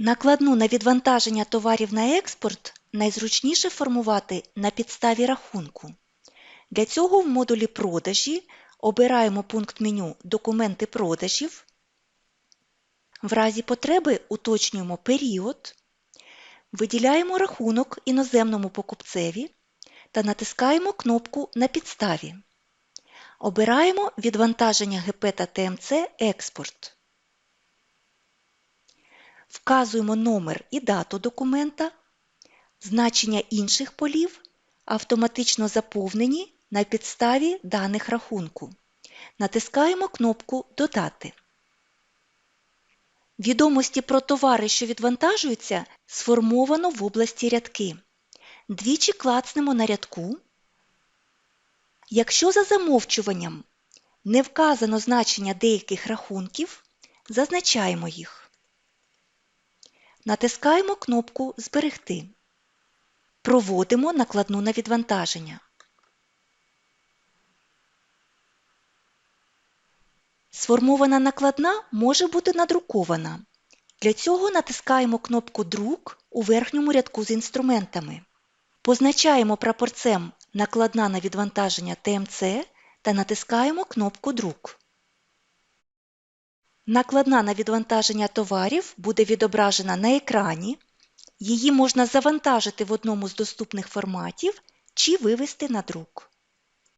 Накладну на відвантаження товарів на експорт найзручніше формувати на підставі рахунку. Для цього в модулі продажі обираємо пункт меню Документи продажів. В разі потреби уточнюємо період, виділяємо рахунок іноземному покупцеві та натискаємо кнопку На підставі. Обираємо відвантаження ГП та ТМЦ Експорт. Вказуємо номер і дату документа, значення інших полів автоматично заповнені на підставі даних рахунку. Натискаємо кнопку Додати. Відомості про товари, що відвантажуються, сформовано в області рядки. Двічі клацнемо на рядку. Якщо за замовчуванням не вказано значення деяких рахунків, зазначаємо їх. Натискаємо кнопку Зберегти. Проводимо накладну на відвантаження. Сформована накладна може бути надрукована. Для цього натискаємо кнопку Друк у верхньому рядку з інструментами. Позначаємо прапорцем Накладна на відвантаження ТМЦ та натискаємо кнопку Друк. Накладна на відвантаження товарів буде відображена на екрані. Її можна завантажити в одному з доступних форматів чи вивести на друк.